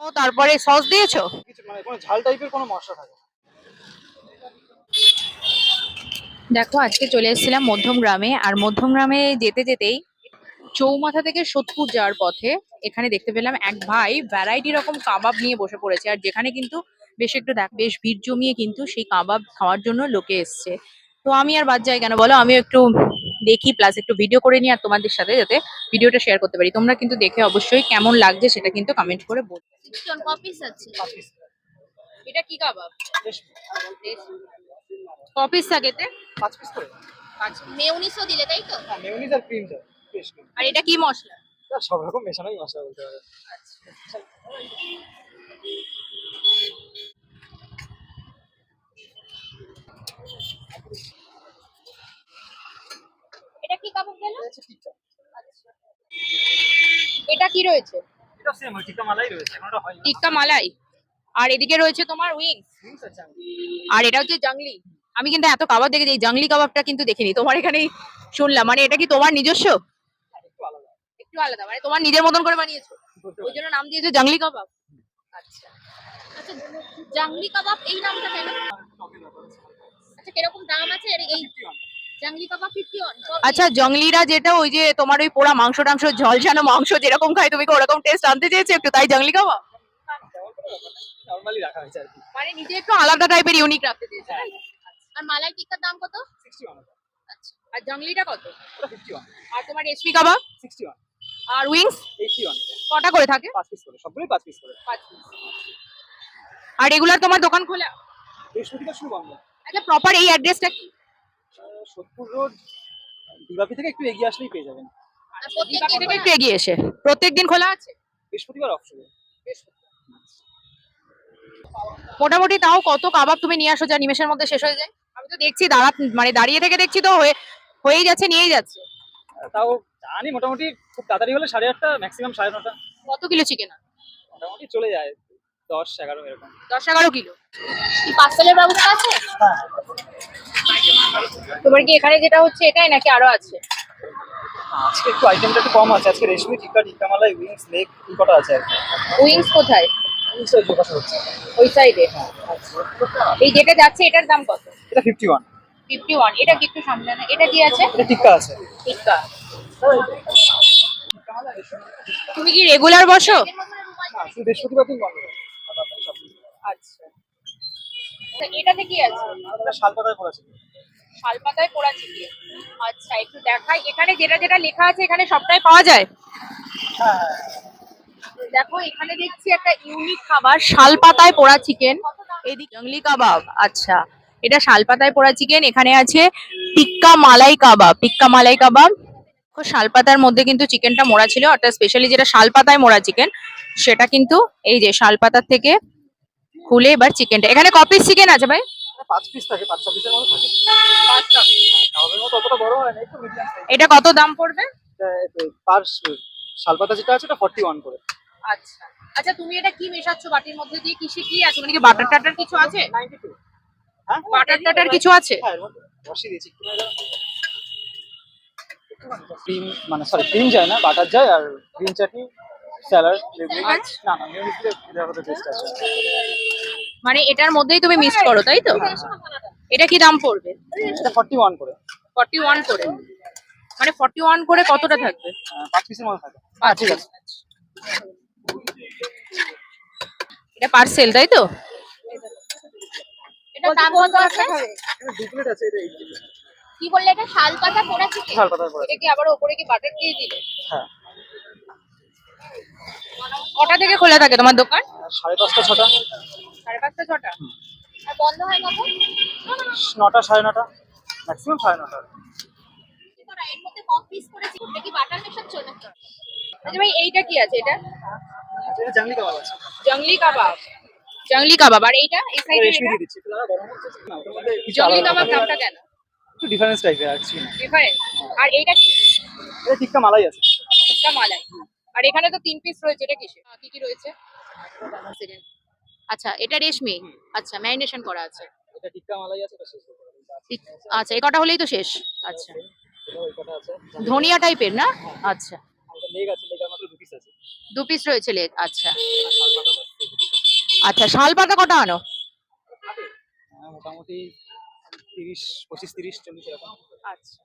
ও তারপরে সস দিয়েছ? কিছু মানে কোনো ঝাল টাইপের কোনো মশলা থাকে? দেখো আজকে চলে এসেছিলাম মধ্যম গ্রামে আর মধ্যম গ্রামে যেতে যেতেই চৌমাথা থেকে সোদপুর যাওয়ার পথে এখানে দেখতে পেলাম এক ভাই ভ্যারাইটি রকম কাবাব নিয়ে বসে পড়েছে আর যেখানে কিন্তু বেশ একটু দেখ বেশ ভিড় জমিয়ে কিন্তু সেই কাবাব খাওয়ার জন্য লোকে এসছে। তো আমি আর বাদ যাই কেন বলো? আমিও একটু দেখি প্লাস একটু ভিডিও করে নিই আর তোমাদের সাথে যাতে ভিডিওটা শেয়ার করতে পারি। তোমরা কিন্তু দেখে অবশ্যই কেমন লাগছে সেটা কিন্তু কমেন্ট করে বলবে এটা কি কাবাব? কপিস থাকে? পাঁচ পিস করে। মেউনিসও দিলে তাই তো? হ্যাঁ আর বেশ cream। আর এটা কি মশলা? সব রকম মেশানোই মশলা বলতে হবে কি কাবাব গেল এটা টিক্কা এটা কি রয়েছে? এটা সেম টিক্কা মালাই রয়েছে এখন হয়নি। টিক্কা মালাই? আর এদিকে রয়েছে তোমার উইংস। আর এটা হচ্ছে জাংলি। আমি কিন্তু এত কাবাব দেখেছি এই জাংলি কাবাবটা কিন্তু দেখিনি। তোমার এখানেই শুনলাম। মানে এটা কি তোমার নিজস্ব? একটু আলাদা। একটু আলাদা। মানে তোমার নিজের মতন করে বানিয়েছো? ওই জন্য নাম দিয়েছ জাংলি কাবাব? আচ্ছা। আচ্ছা জাংলি কাবাব এই নামটা কেন? আচ্ছা কীরকম দাম আছে? এই আচ্ছা জংলিরা যেটা ওই যে তোমার ওই পোড়া মাংস টাংস ঝলসানো মাংস যেরকম খায় তুমি কি ওরকম টেস্ট আনতে চেয়েছো একটু? তাই জাংলি কাবাব নর্মালি রাখা হয়েছে আর কি। মানে নিজে একটু আলাদা টাইপের ইউনিক রাখতে চেয়েছো। আর মালাই টিক্কার দাম কত? সিক্সটি ওয়ান আচ্ছা আর জাংলিটা কত? ওটা ফিফটি ওয়ান আর তোমার রেশমি কাবাব? সিক্সটি ওয়ান আর উইংস এইটটি ওয়ান কটা করে থাকে? পাঁচ পিস করে সবগুলোই পাঁচ পিস করে। পাঁচ piece। আর রেগুলার তোমার দোকান খোলা? বৃহস্পতিবার শুরু বন্ধ। আচ্ছা প্রপার এই অ্যাড্রেসটা কি? সোদপুর রোড দিবাপি থেকে একটু এগিয়ে আসলেই পেয়ে যাবেন। দীপাকে থেকে একটু এগিয়ে এসে। প্রত্যেকদিন খোলা আছে? বৃহস্পতিবার অফ শুরু মোটামুটি তাও কত কাবাব তুমি নিয়ে আসো যা নিমেষের মধ্যে শেষ হয়ে যায়? আমি তো দেখছি দাঁড়া মানে দাঁড়িয়ে থেকে দেখছি তো হয়ে হয়েই যাচ্ছে নিয়েই যাচ্ছে। তাও জানি মোটামুটি খুব তাড়াতাড়ি হলে সাড়ে আটটা ম্যাক্সিমাম সাড়ে নটা। কত কিলো চিকেন মোটামুটি চলে যায় দশ এগারো এরকম। দশ এগারো কিলো। কি পার্সেলের ব্যবস্থা আছে? তোমার কি এখানে যেটা হচ্ছে এটাই নাকি আরও আছে? আজকে একটু আইটেমটা একটু কম আছে। আজকে রেশমি টিক্কা টিক্কা মালাই উইংস লেগ এই কটা আছে উইংস কোথায়? উইংস ওই যোগাসন হচ্ছে। ওই সাইডে এই যেটা যাচ্ছে এটার দাম কত? এটা ফিফটি ওয়ান ফিফটি ওয়ান এটা কি একটু সামনে না এটা কি আছে? এটা টিক্কা আছে। টিক্কা। তুমি কি রেগুলার বসো? বৃহস্পতিবার দিন বন্ধ। আচ্ছা। তা এটাতে কি আছে? ওটা পড়েছে। শাল পাতায় পোড়া চিকেন আচ্ছা একটু দেখাই। এখানে যেটা যেটা লেখা আছে এখানে সবটাই পাওয়া যায়? দেখো এখানে দেখছি একটা ইউনিক খাবার শাল পাতায় পোড়া চিকেন এদিকে জঙ্গলি কাবাব আচ্ছা। এটা শাল পাতায় পোড়া চিকেন এখানে আছে টিক্কা মালাই কাবাব। টিক্কা মালাই কাবাব। দেখো, শাল পাতার মধ্যে কিন্তু চিকেনটা মোড়া ছিল অর্থাৎ স্পেশালি যেটা শাল পাতায় মোড়া চিকেন সেটা কিন্তু এই যে শাল পাতার থেকে খুলে এবার চিকেনটা এখানে কপিস চিকেন আছে ভাই? পাঁচ পিস থাকে পাঁচ ছ পিসের মতো থাকে। কাবাবের মতো অতটা বড় হয় না একটু মিডিয়াম সাইজ এটা কত দাম পড়বে? পার শালপাতা যেটা আছে ওটা ফর্টি ওয়ান করে। আচ্ছা। আচ্ছা তুমি এটা কি মেশাচ্ছ? বাটির মধ্যে দিয়ে কিসে কি আছে মানে কি বাটার টাটার কিছু আছে? নাইনটি টু হ্যাঁ বাটার টাটার কিছু আছে? হ্যাঁ বসিয়ে দিয়েছি ক্রিম মানে সরি ক্রিম যায় না বাটার যায় আর গ্রিন চাটনি স্যালাড। না না দিয়ে এটার মধ্যে টেস্ট আছে। মানে এটার মধ্যেই তুমি মিক্স করো তাই তো? এটা কি দাম পড়বে? এটা ফর্টি ওয়ান করে। ফর্টি ওয়ান করে। মানে ফর্টি ওয়ান করে কতটা থাকবে? পাঁচ পিসের মধ্যে থাকে হ্যাঁ ঠিক আছে। এটা পার্সেল তাই তো? এটা দাম কত আছে? প্লেট আছে এটা কি বললে এটা? শাল পাতা পোড়া চিকেন শালপাতার পরে এটা কি আবার ওপরে কি বাটার দিয়ে দিলে? হ্যাঁ। কটা থেকে খোলা থাকে তোমার দোকান? সাড়ে পাঁচটা ছটা। ছটা? আর বন্ধ হয় কখন? নটা সাড়ে নটা। ম্যাক্সিমাম সাড়ে নটা। এর মধ্যে কম পিস করেছি। এটা কি বাটার মেশাচ্ছ নাকি আচ্ছা ভাই এইটা কি আছে এটা? এটা জাংলি কাবাব আছে। জংলি কাবাব। জংলি কাবাব। আর এইটা? এই সাইডে জংলি কাবাব নামটা কেন? একটু ডিফারেন্স টাইপের কিছু আর এইটা কি? এটা টিক্কা মালাই আছে। টিক্কা মালাই। আর এখানে তো তিন পিস রয়েছে। এটা কিসে কি কি রয়েছে. আচ্ছা এটা রেশমি? আচ্ছা ম্যারিনেশন করা আছে। এটা টিক্কা মালাই আছে এটা শেষ আচ্ছা এই কটা হলেই তো শেষ। আচ্ছা। ধনিয়া টাইপের না? হ্যাঁ। আচ্ছা। লেগ আছে লেগ আমাদের দু পিস আছে। দু পিস রয়েছে লেগ আচ্ছা। আচ্ছা শাল পাতা কটা আনো? হ্যাঁ, মোটামুটি তিরিশ পঁচিশ তিরিশ চল্লিশ এরকম। আচ্ছা।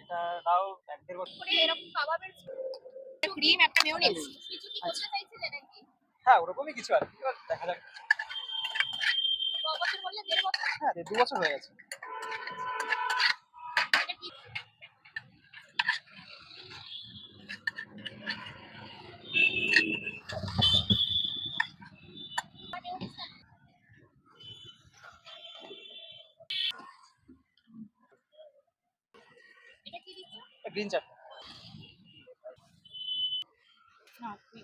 এটা তাও এক দেড় বছর। এরকম ক্রিম একটা মেয়োনিজ আচ্ছা। হ্যাঁ ওরকমই কিছু আর দেখা যাক। হ্যাঁ দু বছর হয়ে গেছে। গ্রিন চাটনি না আপনি